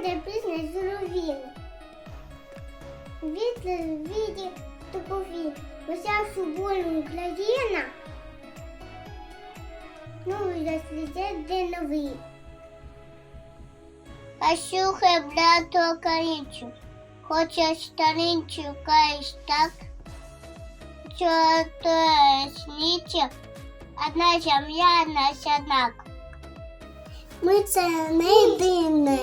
лунає пісня з руїн. Вітер віді топові, взявши волю Україна, ну і заслідять день новий. Послухай, брато Карінчу, хочеш старинчу, каєш так, що то сніче, одна земля, наш однак. Ми це не єдине.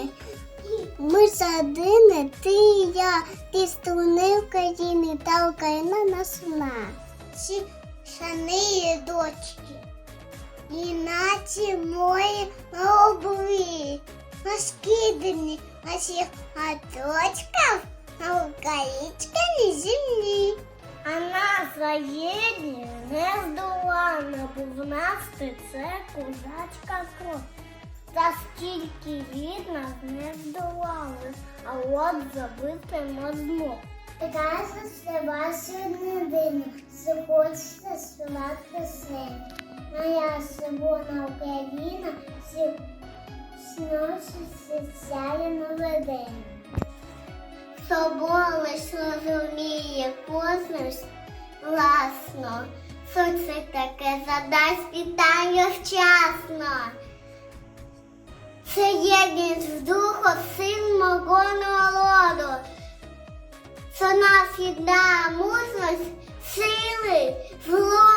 Ми одине, ти і я, ти струни України та Україна нас одна. Ці шани дочки, іначе мої обрі, розкидані на всіх на українській землі. А назва єдні не здолана, бо в нас це козацька кров. Та стільки від нас не здолали, а от забитимо дно. Разом співати дивно, захочеться співати пісень. Моя соборна Україна сносить сяє новий день. Собор лиш розуміє космос власно. Сонце таке задасть питання вчасно. Це єдність духу син мого народу. Це нас єдна мужність сили владу.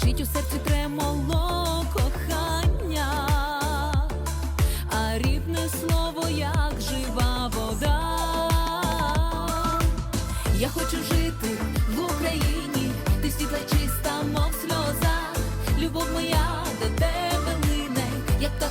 Звучить у серці тремоло кохання, а рідне слово, як жива вода. Я хочу жити в Україні, ти світла чиста, мов сльоза. Любов моя до тебе лине, як та